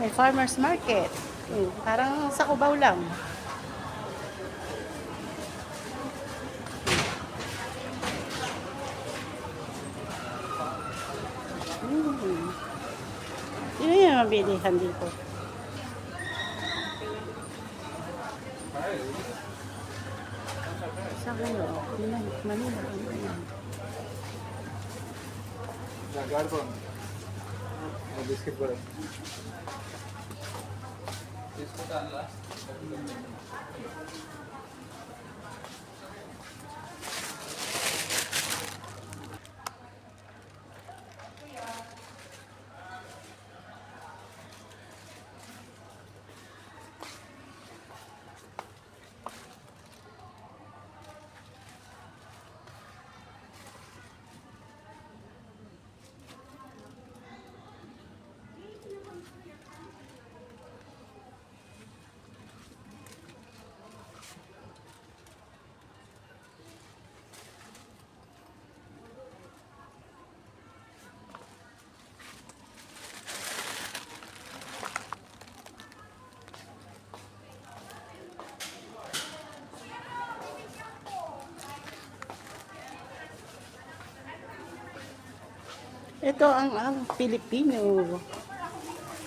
May farmer's market. Hmm, parang sa Cubao lang. Hmm. Yun yung mabilihan dito. Sa kayo, Manila, Manila, Manila. Biscuit করে। Biscuit আনলা। Ito ang ang Pilipino.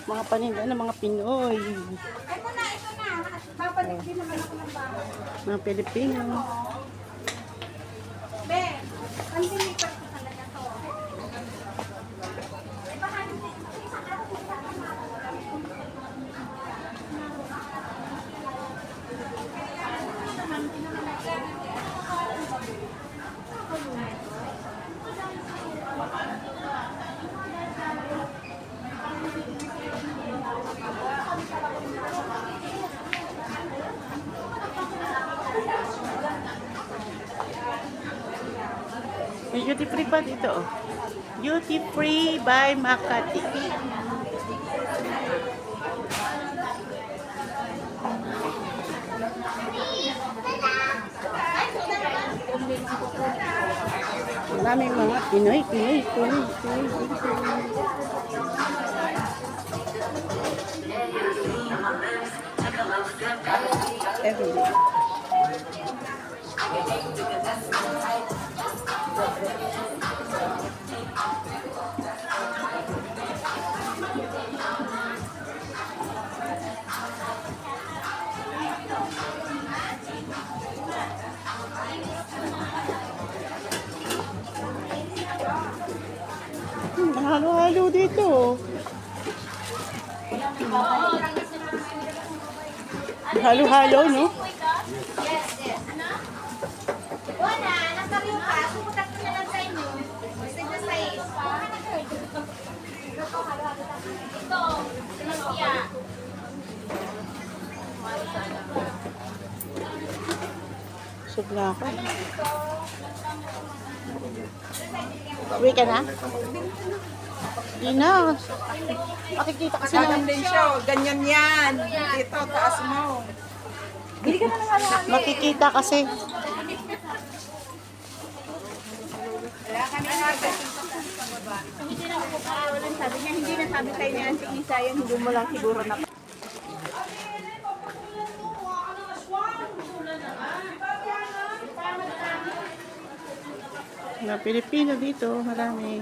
Mga paninda ng mga Pinoy. Ito na, ito na. Babalik din naman ako ng bahay. Mga Pilipino. Be, ang dinipat ko talaga to. Eh, baka May duty free pa dito. oh. Duty free by Makati. Maraming mga Pinoy, Pinoy, Pinoy, Pinoy, Pinoy. Every Hmm, Halo-halo dito. Halo-halo, no? Yes, yes. Wala, nasa rin pa. Sumutak ko na lang sa inyo. Message na sa iyo. Ito. Busog na ako. Uwi ka na? Hindi na. Makikita kasi Ganyan na. din siya. oh. Ganyan yan. Dito, taas mo. Makikita kasi. Hindi na ako parawalan. Sabi niya, hindi na sabi sa'yo niya si Isa yan. Hindi mo lang siguro na. Mga Pilipino dito, marami.